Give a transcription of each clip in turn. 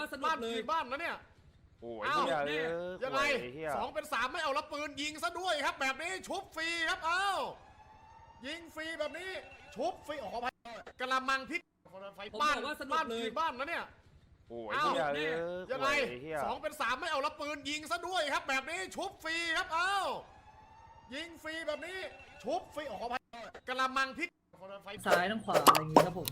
ว่าสนุบ้ากนเลยคืนบ้านนะเนี่ย โอ้ยเอ้าเหี้ยนี่เออยังไงโอ้เหี้ยสองเป็นสามไม่เอาละปืนยิงซะด้วยครับ แบบนี้ชุบฟรีครับเอ้ายิงฟรีแบบนี้ชุบฟรีออกไปกระมังพริกไฟผมบ้านบอกว่าสนุกบ้านเลยคืนบ้านนะเนี่ยโอ้ยเอ้าเหี้ยนี่เออยังไงโอ้เหี้ยสองเป็นสามไม่เอาละปืนยิงซะด้วยครับ แบบนี้ชุบฟรีครับเอ้ายิงฟรีแบบนี้ชุบฟรีออกไปกระมังพริกไฟซ้ายทั้งขวาอะไรอย่างงี้ครับผม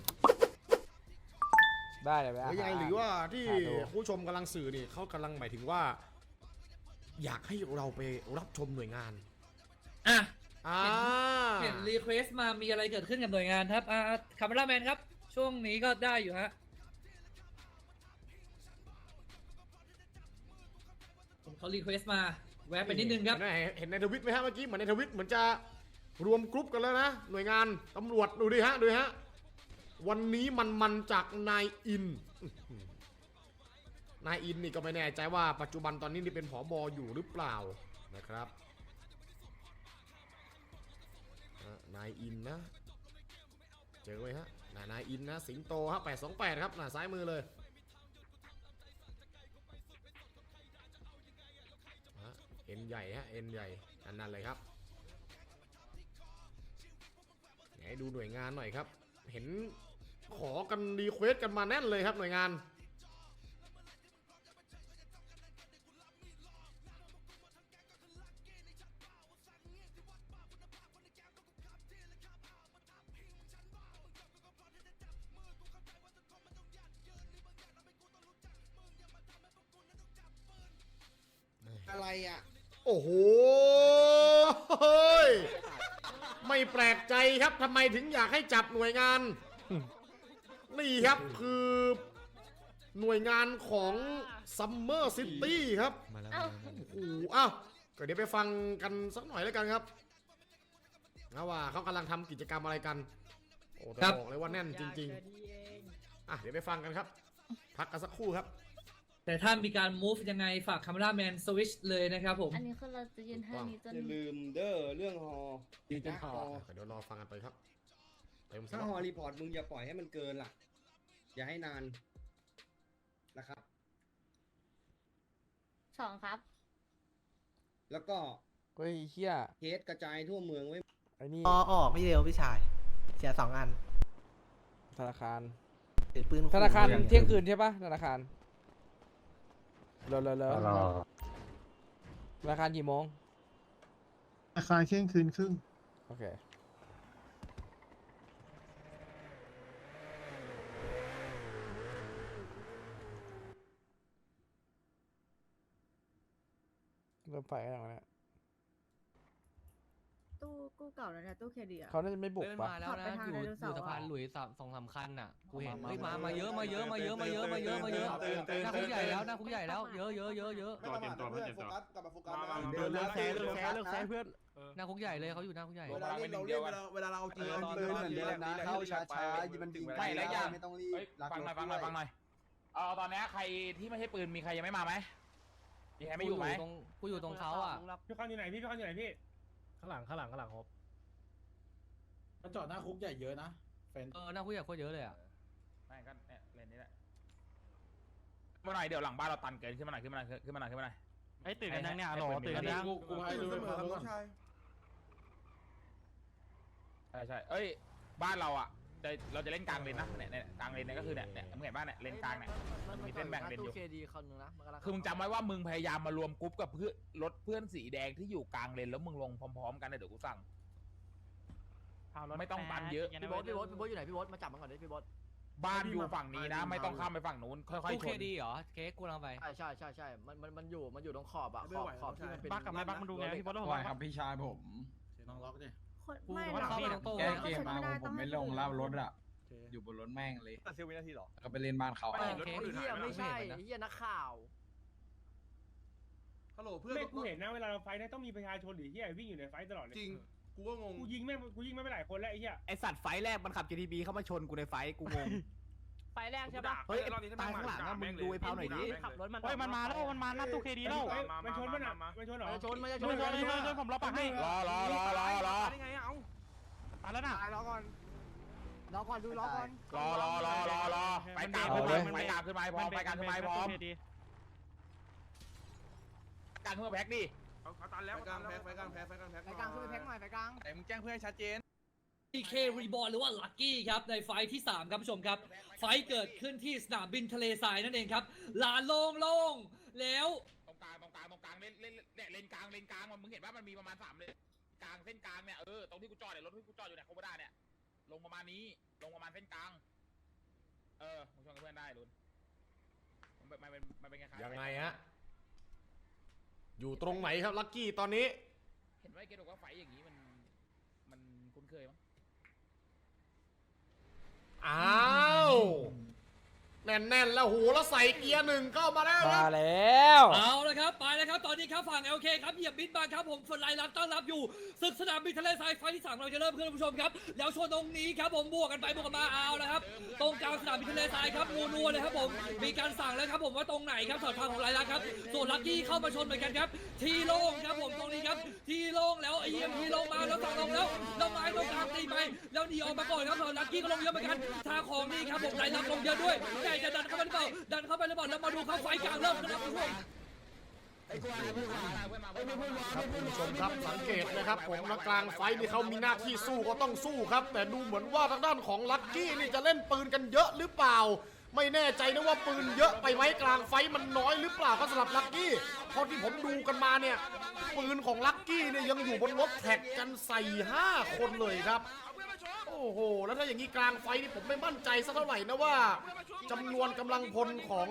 ได้เลยไหมหรือยังไงหรือว่าที่หาดู ผู้ชมกำลังสื่อนี่เขากำลังหมายถึงว่า อยากให้เราไปรับชมหน่วยงานอะ อ่า เห็นรีเควสต์มามีอะไรเกิดขึ้นกับหน่วยงานครับอ่าคาเมราแมนครับ ช่วงนี้ก็ได้อยู่ฮะ ผมเขารีเควสต์มา แวะไปนิดนึงครับ เห็นไหมเห็นในทวิตไหมฮะเมื่อกี้เหมือนในทวิตเหมือนจะรวมกรุ๊ปกันแล้วนะ หน่วยงานตำรวจดูดิฮะดูดิฮะ วันนี้มันมันจากนายอิน นายอินนี่ก็ไม่แน่ใจว่าปัจจุบันตอนนี้นี่เป็นผอบออยู่หรือเปล่านะครับนายอินนะ เจอไว้ฮะน่ะนายอินนะ สิงโตฮะ828ครับน่ะซ้ายมือเลยเอ็นใหญ่ฮะเอ็นใหญ่อันนั้นเลยครับไหนดูหน่วยงานหน่อยครับ เห็นขอกันรีเควสกันมาแน่นเลยครับหน่วยงานอะไรอะ โอ้โห ไม่แปลกใจครับทำไมถึงอยากให้จับหน่วยงาน นี่ครับคือหน่วยงานของซัมเมอร์ซิตี้ครับเอ้า โอ้โหอ้าวก็เดี๋ยวไปฟังกันสักหน่อยแล้วกันครับนะว่าเขากำลังทำกิจกรรมอะไรกัน โอ้แต่ครับ บอกเลยว่าแน่นจริง ๆ อะเดี๋ยวไปฟังกันครับ พักกันสักครู่ครับ แต่ถ้ามีการ move ยังไงฝากคาเมราแมนสวิชเลยนะครับผม อันนี้คือเราจะยืนท่านี้จนอย่าลืมเด้อเรื่องฮอยืนจนคอเดี๋ยวรอฟังกันไปครับเต็มสถ้าล็อฮอตรีพอร์ตมึงอย่าปล่อยให้มันเกินล่ะ อย่าให้นานนะครับสองครับ แล้วก็เฮ้ยเฮียเคสกระจายทั่วเมืองไว้ไอ้นี่อ๋อออกไม่เร็วพี่ชาย เสียสองอันธนาคารเสียปืนธนาคารขู่เที่ยงคืนใช่ปะธนาคาร เลอเลอเลอธนาคารกี่โมงอาคารเที่ยงคืนครึ่งโอเคเริ่มไฟกันยังวะเนี่ย ตู้กู้เก่าแล้วเนี่ยตู้เครดิตอะ เขาน่าจะไม่บุกเฮ้ยปะมาแล้วขับไปนะทางอยู่ไดโนอเสาร์ยู่สะพานอะหลุยส์สามสองสามคันน่ะกูเห็นมาเฮ้ยมามามามาเยอะมาเยอะมาเยอะมาเยอะมาเยอะมาเยอะหน้าคุกใหญ่แล้วหน้าคุกใหญ่แล้วเยอะเยอะเยอะเยอะตัวเต็มตัวเพื่อนเต็มตัวกลับมาโฟกัสนะเดินเลิกแซงเลิกแซงเลิกแซงเพื่อนหน้าคุกใหญ่เลยเขาอยู่หน้าคุกใหญ่ เวลาเล่นเราเล่นเวลาเวลาเราเอาจริงเอาจริงเหมือนเดิมนะเข้าช้าช้าๆมันยิงไม่แล้วอย่างไม่ต้องรีบเฮ้ยฟังหน่อยฟังหน่อยฟังหน่อยเอาตอนนี้ใครที่ไม่ใช่ปืนมีใครยังไม่มาไหมมีใครไม่อยู่ไหมตรงกูอยู่ตรงเขาอะพี่คอนอยู่ไหนพี่พี่คอนอยู่ไหนพี่ ข้างหลังข้างหลังข้างหลังครับมันจอดหน้าคุกใหญ่เยอะนะแฟนเออหน้าคุกใหญ่โคตรเยอะเลยอะไม่ก็เนี่ยเลนนี้แหละมาหน่อยเดี๋ยวหลังบ้านเราตันเกินขึ้นมาหน่อยขึ้นมาหน่อยขึ้นมาหน่อยขึ้นมาหน่อยไอ้ตื่นกันยังเนี่ยให้หรอให้ตื่นกันยังกูกูให้ดูเสมอครับน้องชายใช่ใช่เอ้ย บ้านเราอะ จะเราจะเล่นกลางเลนนะเนี่ยเนี่ยกลางเลนเนี่ยก็คือเนี่ยเนี่ยมึงเห็นบ้านเนี่ยเลนกลางเนี่ย มันมีเส้นแบ่งเลนอยู่เคดีคนนึงนะมันกำลังคือมึงจำไว้ว่ามึงพยายามมารวมกรุ๊ปกับเพื่อนรถเพื่อนสีแดงที่อยู่กลางเลนแล้วมึงลงพร้อมๆกันนะเดี๋ยวกูสั่ง ไม่ต้องตันเยอะ พี่บอสพี่บอสพี่บอสอยู่ไหนพี่บอสมาจับมันก่อนดิพี่บอสบ้านอยู่ฝั่งนี้นะ ไม่ต้องข้ามไปฝั่งนู้นค่อยตู้ๆชเคนดีเหรอ เค้กกูกำลังไป ใช่ใช่ใช่ใช่มันมันมันอยู่มันอยู่ตรงขอบอะขอบขอบที่มันเป็นบ้ากับไม่บ้ามันดูไงพี่บอสผมครับพี่ชายผมน้องล็อกดิ คนกูไม่ว่าหรอกเข้าไปทั้งตู้แก้เกมมาผมไม่ลงเล่ารถอะอยู่บนรถแม่งเลยเซลวินาทีหรอก็ไปเล่นบ้านเขาไม่เค้กไอ้เหี้ยไม่ใช่ไอ้เหี้ยนักข่าวฮัลโหลเพื่อนไม่กูเห็นนะเวลาเราไฟท์เนี่ยต้องมีประชาชนหรือที่วิ่งอยู่ในไฟท์ตลอดเลยจริงกูก็งงกูยิงแม่งกูยิงไม่ไปหลายคนแล้วไอ้เหี้ยไอสัตว์ไฟแรกมันขับ GTB เข้ามาชนกูในไฟกูงง ไฟแรกใช่ปะเฮ้ยไอ้ตายข้างหลังอะมึงดูไอ้เผาหน่อยดิขับรถมันเฮ้ยมันมาแล้วมันมาหน้าตู้เคดีแล้วเฮ้ยมันชนมันอะมันชนเหรอมันจะชนมันจะชช่วยนช่วยช่วยช่วยผมรอปักให้รอรอรอรอรอได้ไงเอ้าตายแล้วน่ะตายแล้วก่อนรอก่อนดูรอก่อนรอรอรอรอรอไปกลางเอาขึ้นเลมายไปกลางขึ้นมาให้พร้อมไปกลางขึ้นมาให้พร้อมกลางขึ้นมาแพ็กดิไปกลางแพ็คไปกลางแพ็คไปกลางแพ็คไปกลางขึ้นไปแพ็คหน่อยไปกลางไอ้มึงแจ้งเพื่อให้ชัดเจน PK Reborn หรือว่า Lucky ครับในไฟท์ที่ 3 ครับผู้ชมครับ ไฟท์เกิดขึ้นที่สนามบินทะเลทรายนั่นเองครับ ลานโล่งๆแล้วตรงกลางตรงกลางตรงกลางเล่นเล่นเนี่ยเลนกลางเลนกลางมันมึงเห็นว่ามันมีประมาณสามเลนกลางเส้นกลางเนี่ยเออตรงที่กูจอดเนี่ยรถที่กูจอดอยู่เนี่ยโคบด้าเนี่ยลงประมาณนี้ลงประมาณเส้นกลาง เออมึงชวนกับเพื่อนได้ลุนมันเป็นมันเป็นมันเป็นไงครับยังไงฮะอยู่ตรงไหนครับลักกี้ตอนนี้ เห็นว่าไอ้เกดบอกว่าไฟอย่างนี้มันมันคุ้นเคยมั้ง อ้าว แน่นๆ แล้วโหแล้วใส่เกียร์หนึ่งเข้ามาแล้วคมารับ แล้ว เอาละครับไปแล้วครับตอนนี้ครับฝั่ง LK ครับเหยียบบินมาครับผมฝนไลน์รับต้อนรับอยู่ศึกสนามบินทะเลทรายไฟท์ที่3เราจะเริ่มขึ้นท่านผู้ชมครับแล้วชนตรงนี้ครับผมบวกกันไปบวกกันมาเอาแล้วครับตรงกลางสนามบินทะเลทรายครับงูนัวเลยครับผมมีการสั่งแล้วครับผมว่าตรงไหนครับสอดทางของไลน์ลักครับส่วนลักกี้เข้ามาชนเหมือนกันครับทีโล่งครับผมตรงนี้ครับทีโล่งแล้วไอเอ็มทีลงมาแล้วสั่งลงแล้วแล้วไม้ตรงกลางตีไปแล้วหนีออกมาก่อนครับส่วนลักกี้ก็ลงเยอะเหมือนกันทางของนี่ครับผมไลน์ลักลงเยอะด้วยใหญ่จะดันเข้าไปหรือเปล่าดันเข้าไปหรือเปล่าแล้วมาดูเขาไฟกลางเริ่มนะครับคุณผู้ชมคุณผู้ชมครับสังเกตนะครับผมกลางไฟนี่เขามีหน้าที่สู้ก็ต้องสู้ครับ แต่ดูเหมือนว่าทางด้านของลักกี้นี่จะเล่นปืนกันเยอะหรือเปล่า ไม่แน่ใจนะว่าปืนเยอะไปไหมกลางไฟมันน้อยหรือเปล่าครับสำหรับลักกี้เพราะที่ผมดูกันมาเนี่ยปืนของลักกี้เนี่ยยังอยู่บนรถแท็กกันใส่ห้าคนเลยครับ โอ้โห แล้วถ้าอย่างนี้กลางไฟนี่ผมไม่มั่นใจสักเท่าไหร่นะว่าจำนวนกำลังพลของ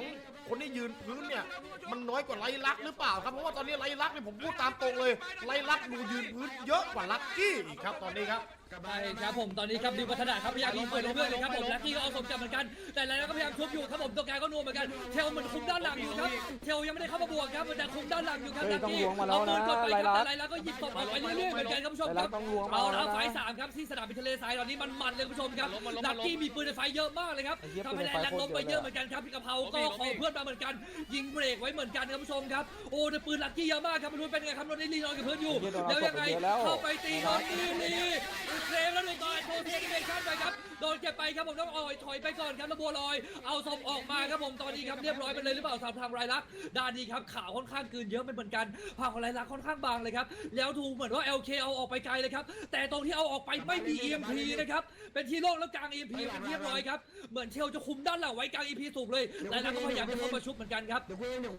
คนที่ยืนพื้นเนี่ย มันน้อยกว่าไลลักหรือเปล่าครับ เพราะว่าตอนนี้ไลลักเนี่ยผมพูดตามตรงเลยไลลักดูยืนพื้นเยอะกว่าลักกี้อีกครับตอนนี้ครับ ใช่ครับผมตอนนี้ครับดิวพัฒนาครับพยายามยิงปืนเรื่อยๆเลยครับผมลักกี้ก็เอาสมจับเหมือนกัน แต่แล้วก็พยายามทุบอยู่ครับผมตัวแกก็นัวเหมือนกันเทลเหมือนคุมด้านหลังอยู่ครับเทลยังไม่ได้เข้ามาบวกครับแต่คุมด้านหลังอยู่ครับเฮ้ยลักกี้ต้องล้วงมาแล้วเอาปืนกดไปครับนะแต่ไลลักก็หยิบศพออกไปเรื่อยๆเหมือนกันครับผู้ชมครับไลลักต้องล้วงมาเอาแล้แล้ววนะไฟสามครับที่สนามบินทะเลทรายตอนนี้มันมันเลยคุณผู้ชมครับลักกี้มีปืนในไฟเยอะมากเลยครับไอ้เหี้ยทำให้แลนด์ลักล้มไปเยอะเหมือนกันครับพี่กะเพราก็ขอเพื่อนมาเหมือนกัน ยิงเบรกไว้เหมือนกันครับผู้ชมครับโอ้แต่ปืนลักกี้เยอะมากครับไม่รู้เป็นไงครับรถนี้ลีนอนกับเพื่อนอยู่ไอ้เหี้ยโดนแล้วเอายังไงศพไปเยอะแล้วเข้าไปตีรถลีลีเคลมแล้วหนึ่งต่อโทเทนเดชั่นไปครับโดนเก็บไปครับผมต้องอ่อยถอยไปก่อนครับแล้วบัวลอย เอาศพออกมาครับผมตอนนี้ครับเรียบร้อยไปเลยหรือเปล่าสำหรับทางไรลักษณ์ด้านนี้ครับขาวค่อนข้างกืนเยอะเป็นเหมือนกันผักของไรลักษณ์ค่อนข้างบางเลยครับแล้วดูเหมือนว่า LK เอาออกไปไกลเลยครับแต่ตรงที่เอาออกไปไม่มี EMP นะครับเป็นที่โล่งแล้วกลาง EMP เป็นที่เรียบร้อยครับเหมือนเชลจะคุมด้านหลังไว้กลาง EMP สูบเลยไรลักษณ์ก็พยายามจะเข้ามาชุบเหมือนกันครับ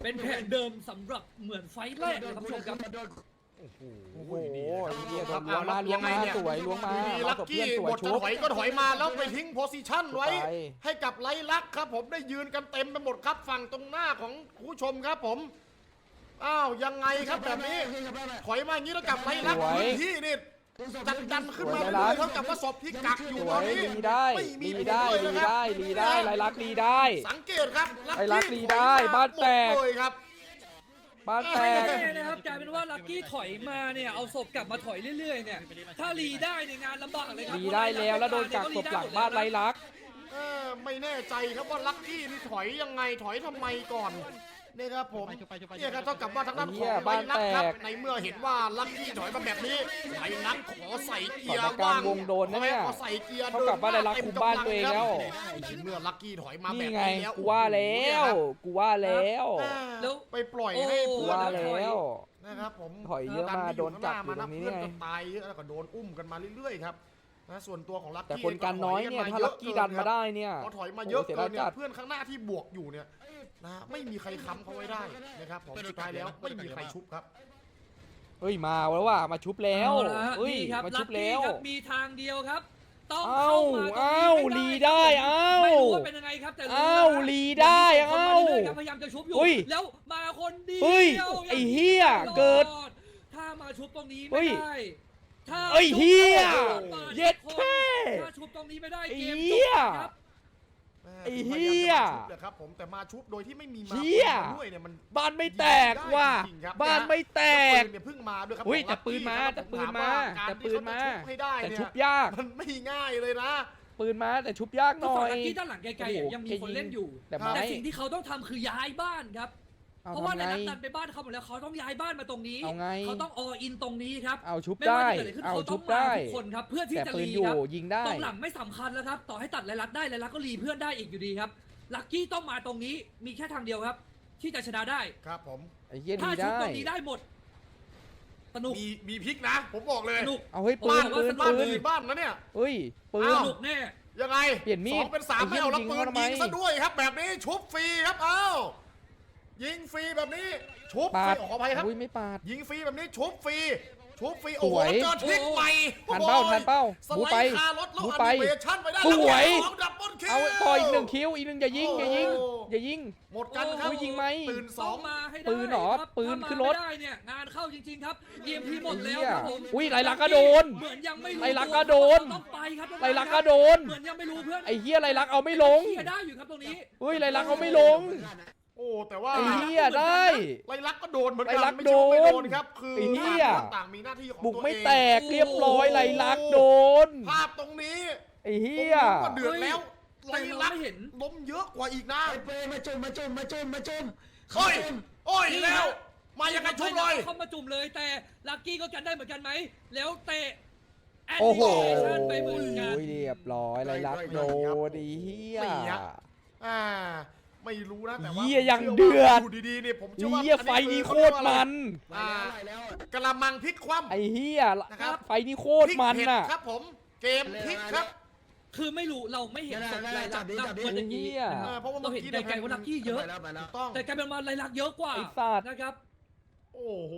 เป็นแผนเดิมสำหรับเหมือนไฟแรกเลยครับผู้ชมครับ โอ้โหโอ้โหนี่ฮะไอ้เหี้ยโดนคล้วรังบมาล้วงมายังไงเนี่ยสวยล้วงมามีเอาลักศพเพื่กี้อนสวบยทชุจะบถอยก็ถอยมาแล้วไปทิ้งโพซิชันไว้ไปให้กับไลลักษณ์ครับผมได้ยืนกันเต็มไปหมดครับฝั่งตรงหน้าของผู้ชมครับผม อ้าวยังไงครับแบบนี้ ถอยมาอย่างนี้แล้วกับไลลักษณ์สวยพื้นที่นี่ดันดันขึ้นมาสวยเลไลลักยษณ์เท่ากับว่าศพที่กักอสยู่วตอนยนี้ลีได้ไม่มีลีได้ผลลีเลยนะครับได้ลีได้ไรลักลีได้ สังเกตครับไลลักษณ์ลีได้ถอยมบ้านแตกหมดเลยครับ บ้านแตไม่กแน่นะครับกลายเป็นว่าลักกี้ถอยมาเนี่ยเอาศพกลับมาถอยเรื่อยๆเนี่ยถ้ารีได้เนี่ยงานลำบากเลยครัลีได้แล้วแล้วโดนกักศพหลังบ้านไรลักเออไม่แน่ใจครับว่าลักกี้นี่ถอยยังไงถอยทำไมก่อนเนี่ยครับผมเนี่ยครับเท่ากับว่าทางด้านของไลลักครับในเมื่อเห็นว่าลักกี้ถอยมาแบบนี้ไลลักขอใส่เกียร์สถานการณ์ว่างวงโดนนะเนี่ยขอใส่เกียร์เท่ากับว่าไลลักคุมบ้านตัวเองแล้วเมื่อลักกี้ถอยมาแบนี่บไงนี้แล้วกูว่าแล้วกูว่าแล้วแล้วไปปล่อยให้โอ้เพื่กูอนว่าแล้วนะครับผมถอยเยอะมาโดนจับอยู่ตรงนี้เพื่อนไงก็ตายเยอะแล้วก็โดนอุ้มกันมาเรื่อยๆครับนะส่วนตัวของลักกี้แต่คนกันน้อยเนี่ยถ้าลักกี้ดันมาได้เนี่ยพอถอยมาเยอะโโหสีเกินดาเนี่ยจัดเพื่อนข้างหน้าที่บวกอยู่เนี่ย นะไม่มีใครค้ำเขาไว้ได้นะครับผมสุดท้ายแล้วไม่มีใครชุบครับ เฮ้ยมาแล้วว่ะมาชุบแล้วเอาละฮะเฮ้ยนี่ครับมาลัชุกบกี้แล้วครับมีทางเดียวครับ ต้องเอ้าเข้ามาตรงนี้เอ้าให้ลีได้เอ้าไม่รู้ว่าเป็นยังไงครับแต่รู้เอ้านะลีได้มันมีคนเอ้ามารื่อยๆครับพยายามจะชุบอยู่เฮ้ยแล้วมาคนเดียวเฮ้ยไอ้เหี้ยเกิดถ้ามาชุบตรงนี้เฮ้ไม่ยได้ถ้าเอ้ยเหี้ยชุบเย็ดแค่ถ้าชุบตรงนี้ไม่ได้ไอ้เกมเหี้ยจบครับ ไอ้เหี้ยพาามจะมาชุบเลยครับผมแต่มาชุบโดยที่ไม่มีมาเหี้ยด้วยเนี่ยมันบ้านไม่แตกว่ะจริงๆครับบ้านไม่แตกปืนเนี่ยเพิ่งมาด้วยครับอุ้ยของแต่ปืนมาลัคกี้แต่ปืนครับมาผถว่แต่ปืนมาการที่เขจะชุบให้ได้แต่เนี่ยชุบยาก มันไม่ง่ายเลยนะ ปืนมาแต่ชุบยากหก็น่อฝั่งย ลักกี้ด้านหลังไกลๆโอ้อะโหยังมีคนเล่นอยู่ แต่ไม้ แต่สิ่งที่เขาต้องทำคือย้ายบ้านครับ เอาเพราะว่าทำในไง นัดดันไปบ้านเขาหมดแล้วเขาต้องย้ายบ้านมาตรงนี้เอาไง เขาต้องออินตรงนี้ครับเอาชุบไม่ว่าได้ จะเกิดอะไรขึ้นเอาเขาชุต้อบงมาได้ ทุกคนครับเพื่อที่แต่จะปืนรีอยู่ครับยิงได้ ตรงหลังไม่สำคัญแล้วครับ ต่อให้ตัดไรลัดได้ไรลัดก็รีเพื่อนได้อีกอยู่ดีครับลักกี้ต้องมาตรงนี้มีแค่ทางเดียวครับ ที่จะชนะได้ ครับผม ไอ้เหี้ยถ้าดีชุบได้ ตรงนี้ได้หมดสนุกมีมีพลิกนะ ผมบอกเลยสนุก เอาเฮ้ยปืบ้านนปืนบ้านปืนอื่นบ้านนะเนี่ย เฮ้ยปืน อ้าวสนุกแน่ ยังไงเปลี่ยนมีดสองเป็นสามไอ้เหี้ไม่ยเอาแล้วยิงปืนเขาทำไม ยิงซะด้วยครับ แบบนี้ชุบฟรีครับเอ้า ยิงฟรีแบบนี้ชุบฟปารีดขออภัยครับ อุ้ยไม่ปาด ยิงฟรีแบบนี้ชุบฟรีชุบฟรีโอ้โหสวยแล้วเจอทริกใหม่ทันเป้าทันเป้าสบูไลไปด์คารถแล้วบูอัไปนิเมชั่นไปได้สวยแล้วดับเบิลคิว เอาต่ออีกหนึ่งคิวอีกหนึ่งอย่ายิงอย่ายิงโอ้ อย่ายิง หมดกันครับอุ้ยยิงไหม ตื่นสต้อองงมาให้ได้ปืนเหรอครับปืนถ้ามาขึ้นรถไม่ได้เนี่ยงานเข้าจริงๆครับ EMP หมดแล้วไอ้เหี้ยครับผมอุ้ยไรลักก็โดนเหมือนยังไม่รู้ไรลักก็โดน ต้องไปครับไรลักก็โดน เหมือนยังไม่รู้เพื่อนไอ้เหี้ยไรลักเอาไม่ลงเคลียร์ได้อยู่ครับตรงนี้ เฮ้ยไรลักเอาไม่ลง โอ้แต่ว่าไอ้เหี้ยได้ ไรลักก็โดนเหมือนกัไรลักไม่ใช่ว่าไม่โดโดนนครับ คือไอ้เหี้ย ต่างคนต่างมีหน้าที่ของบุกตัวไม่เองแตกเรียบร้อยไรลักโดนภาพตรงนี้ไอ้เหี้ยตรงนี้ก็เดือดแล้วไรแต่เราลักไม่เห็น ล้มเยอะกว่าอีกนะไปมาจุ่มมาจุ่มมาจุ่มมาจุ่มโอ้ยโอ้ยแล้ว มายังไงทุบเลยเข้ามาจุ่มเลยแต่ลักกี้ก็กันได้เหมือนกันไหมแล้วเตะโอ้โห animation ไปเหมือนกัน เรียบร้อยไรลักโดนไอ้เหี้ยนี่ฮะอ่า ไม่รู้นะแต่ว่าเหี้ยยังชื่เดือดว่ายู่ดีๆเนี่ยผมเชื่อว่าเหี้ยอัไฟนี้โคตรมัน อ่ากระมังพลิกคว่ำ ไอ้เหี้ยนะครับ ไฟนี่โคตรมันพลิกน่ะเผ็ดครับผมเกมพลิกครับคือไม่รู้เราไม่เห็นศพไรลักษณ์นับคนอย่างนี้เหี้ยเออเพราะว่าเราเห็นเมื่อกี้ไกลๆว่าลักกี้เยอะถูกต้องแต่กลายเป็นมาไรลักษณ์เยอะกว่าไอ้สัตว์ นะครับ โอ้โห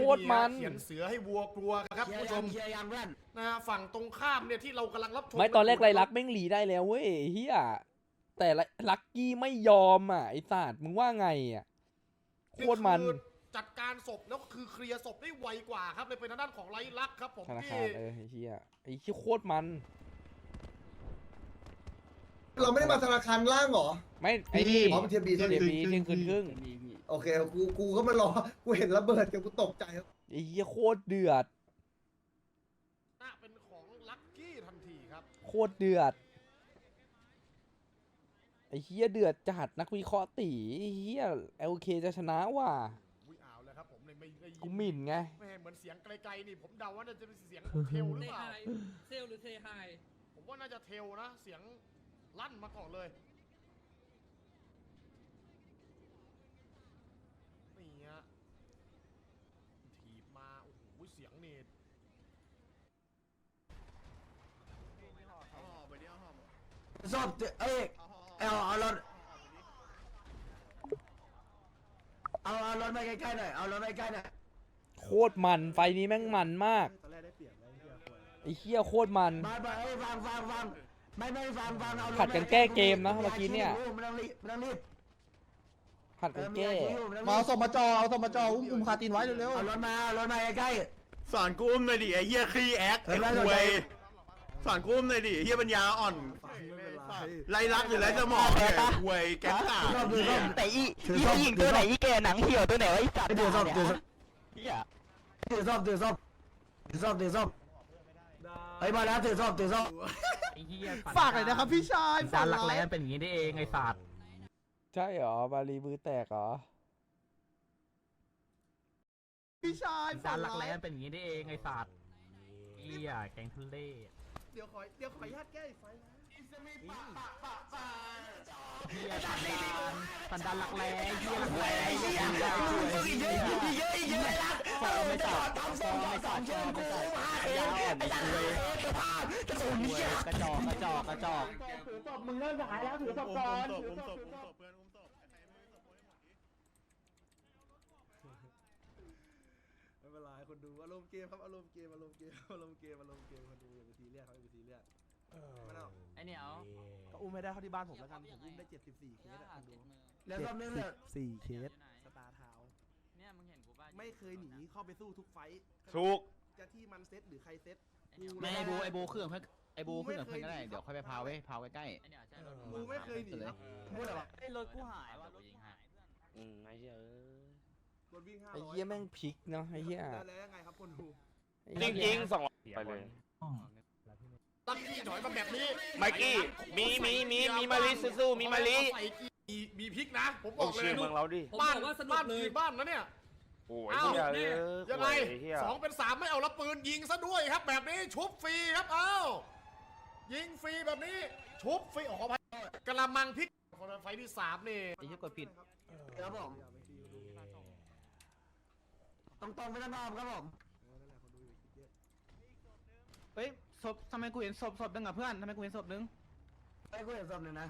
โคตรมัน เขียนเสือให้วัวกลัวครับคุณผู้ชมเคลียร์ยังเพื่อนนะฮะฝั่งตรงข้ามเนี่ยที่เรากำลังรับชมไม่ตอนแรกไรลักแม่งหลีได้แล้วเว้ยไอ้เฮีย แต่ไรลักกี้ไม่ยอมอะไอ้สัตว์มึงว่าไงอะโคตรมัน คือจัดการศพแล้วก็คือเคลียร์ศพได้ไวกว่าครับเลยเป็นทางด้านของไรลักษณ์ครับผมธนาที่คารเออไอ้เฮียไอ้เฮียโคตรมัน เราไม่ได้มาธนาคารล่างเหรอไม่ไอ้นี่อ๋อเป็นเทียบบีเทียบบีเที่ยงคืนครึ่งโอเคกูกูก็มารอกูเห็นระเบิดกับกูตกใจครับไอ้เฮียโคตรเดือด น่าเป็นของลักกี้ทันทีครับ โคตรเดือด ไอ้เฮียเดือดจัดนักวิเคราะห์ตีไอ้เฮียเอลเคจะชนะว่ะอุ้ยเอาแล้วครับผมเลยไม่ได้ยิกูหมิ่นไง ไม่เหมือนเสียงไกลๆนี่ผมเดาว่าน่าจะเป็นเสียงของเทลหรือเซเปล่าไฮเซลหรือเซไฮผมว่าน่าจะเทลนะ เสียงลั่นมาก่อนเลยนี่ฮะถีบมาโอ้โหเสียงนี่สอบเอ้ย เอาเอารถเอาเอารถมาใกล้ๆหน่อยเอารถมาใกล้ๆหน่อยโคตรมันไฟนี้แม่งมันมากไอ้เฮียโคตรมัน มาไปเอ้ยฟังฟังฟังไม่ไม่ฟังฟังเอารถผัดกันแก้เกมนะเมื่อกี้เนี่ย ไม่ต้องรีบไม่ต้องรีบผัดเอกัอนมีแก้อาชีพไม่ต้องรีบมาเอาศพมาจอเอาศพมาจออุ้มอุ้มคาตีนไว้เร็วเอารถมาเอารถมาใกล้สอนกูอุ้มหน่อยดิไอ้เหี้ยขี้แอคเออไอ้ไม่คเป็นไรวยสอนกูอุ้มหน่อยดิไอ้เหี้ยปัญญาอ่อน ไรรักหรือไรสมองเนี่ยควยแก๊งสามๆถือส้มแต่อีถือส้มถือส้มอีแกหนังเหี่ยวตัวไหนวะไอ้สัตว์ถือส้มถือส้มเหี้ยถือส้มถือส้มถือส้มถือส้มเฮ้ยมาแล้วถือส้มถือส้มไอ้เหี้ยฝากหน่อยนะครับพี่ชายจานหลักแร้เป็นอย่างนี้ได้เองไอ้สัตว์ใช่เหรอบาลีมือแตกเหรอพี่ชายจานหลักแร้เป็นอย่างนี้ได้เองไอ้สัตว์เหี้ยแกงทะเลเดี๋ยวขอเดี๋ยวขออนุญาตแก้อีกไฟนะ เหี้ยสันดานสันดานหลักแร้เหี้ยหลักแร้เหี้ยเหี้ยเยอะเยอะเยอะฟอไม่ตัดฟอไม่ตัดฟอไม่ตัดยาวอ่อนไอ้คุยกระจอกกระจอกกระจอกถือศพมึงเริ่มหายแล้วถือศพก่อนถือศพถือศพไม่เป็นไรคนดูอารมณ์เกมครับอารมณ์เกมอารมณ์เกมอารมณ์เกมอารมณ์เกมคนดูอย่าไปซีเรียสครับอย่าไปซีเรียสไม่ต้องไอ้เหนียวก็อุ้มไม่ได้เท่าที่บ้านผมแล้วกันผมอุ้มได้ 74 เคสอะคนดูแล้วส้มนึงเนี่ย74เคสสตาร์เท้าเนี่ยมึงเห็นกูป่ะไม่เคยหนีเข้าไปสู้ทุกไฟท์ถูกจะที่มันเซตหรือใครเซตไม่ไอโบไอโบเครื่องเพื่อนไอโบเครื่องกับเพื่อนก็ได้เดี๋ยวค่อยไปพาไว้พาไว้ใกล้กูไม่เคยหนีครับพูดอะไรวะไอรถกูหายว่ะรถยิงหายอืมไอ้เหี้ยเอ้ยรถวิ่ง500ไอ้เหี้ยแม่งพลิกเนาะไอ้เหี้ยแล้วแล้วยังไงครับคนดูจริงๆสองไปเลย ลักกี้ถอยมาแบบนี้ไมกี้มีมีมีมีมาลิสู้ๆมีมาลิ ใส่กีมีมีพลิกนะ ผมบอกเลยเมืองเราดิ ผมบ้านบอกว่าสนุกบ้านเลยคือบ้านนะเนี่ย โอ้ยอ้าวเหี้ยแน่เออยังไงเหี้ยสองเป็นสามไม่เอาแล้วปืนยิงซะด้วยครับ แบบนี้ชุบฟรีครับเอ้ายิงฟรีแบบนี้ชุบฟรีออกไปกระมังพลิกไฟที่สามนี่ ไอ้ที่กดผิด ครับผมตรงๆไม่ต้องอ้อมครับผม เฮ้ย ศพทำไมกูเห็นศพศพนึงอะเพื่อนทำไมกูเห็นศพนึงไอ้กูเห็นศพหนึ่งนะ